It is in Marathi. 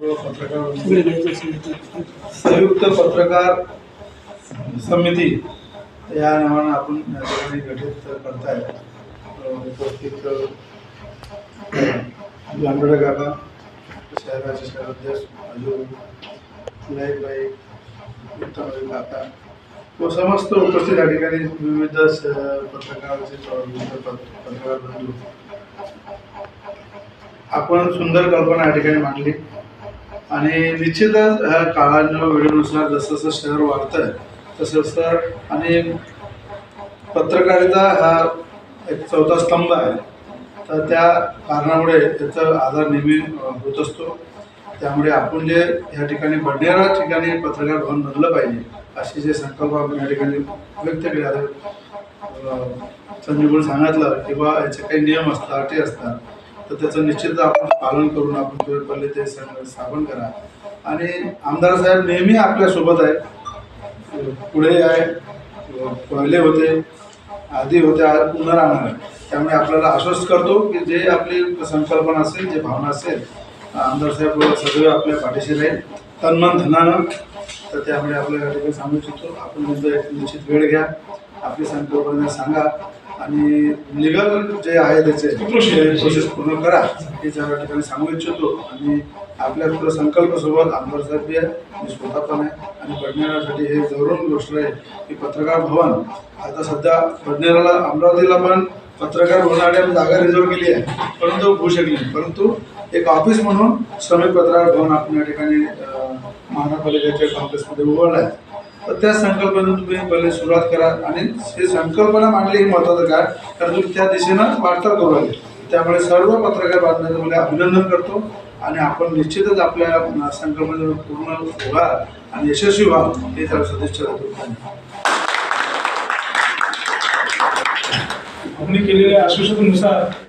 पत्रकार संयुक्त पत्रकार समिती या नावानं आपण या ठिकाणी गठीत करताय. उपस्थित लांबडे काका शहराचे शहराध्यक्ष अजून फुलाईबाई उत्तमबाई काका. व समस्त उपस्थित या ठिकाणी विविध पत्रकारांचे पत्रकाराचे विविध पत्रकार बंधू. आपण सुंदर कल्पना या ठिकाणी मांडली. आणि निश्चितच ह्या काळाच्या वेळेनुसार जसं जसं शहर वाढतंय तसं तसं आणि पत्रकारिता हा एक चौथा स्तंभ आहे. तर त्या कारणामुळे त्याचा आधार नेहमी होत असतो. त्यामुळे आपण जे ह्या ठिकाणी बडनेरा ठिकाणी पत्रकार भवन बनलं पाहिजे अशी जे संकल्प आपण या ठिकाणी व्यक्त केले. आता अ, सांगितलं किंवा याचे काही नियम असतात अटी असतात. तर त्याचं निश्चित आपण पालन करून आपण पुढे पडले ते सगळं स्थापन करा. आणि आमदार साहेब नेहमी आपल्यासोबत आहे पुढे आहे पहिले होते आधी होते आज पुन्हा राहणार आहे त्यामुळे आपल्याला आश्वस्त करतो की जे आपली संकल्पना असेल जे भावना असेल आमदार साहेब सदैव आपल्या पाठीशी राहील. तन्मन धनानं. तर त्यामुळे आपल्या ठिकाणी सांगू इच्छितो आपण एक निश्चित वेळ घ्या. आपली संकल्पना सांगा. आणि लिगल जे आहे त्याचे प्रोसेस पूर्ण करा हे त्या ठिकाणी सांगू इच्छितो. आणि आपल्या पुढे संकल्प सोबत आमदार साहेब बी आहे मी स्वतः पण आहे. आणि बडनेरासाठी हे जवळून गोष्ट आहे की पत्रकार भवन आता सध्या बडनेराला अमरावतीला पण पत्रकार आम्ही जागा रिझर्व केली आहे. परंतु होऊ शकली नाही. परंतु एक ऑफिस म्हणून श्रमिक पत्रकार भवन आपण या ठिकाणी महानगरपालिकेच्या कॉम्प्लेक्समध्ये उभारलं आहे. तर त्या संकल्पनेतून तुम्ही पहिले सुरुवात करा. आणि ही संकल्पना मांडली ही महत्त्वाचं काय कारण तुम्ही त्या दिशेनं वाटचाल करू लागले. त्यामुळे सर्व पत्रकार बांधवांचं मला अभिनंदन करतो. आणि आपण निश्चितच आपल्या अं, संकल्पनेवर पूर्ण व्हा आणि यशस्वी व्हा हे त्याला सदिच्छा देतो धन्यवाद. आम्ही केलेल्या आश्वासनानुसार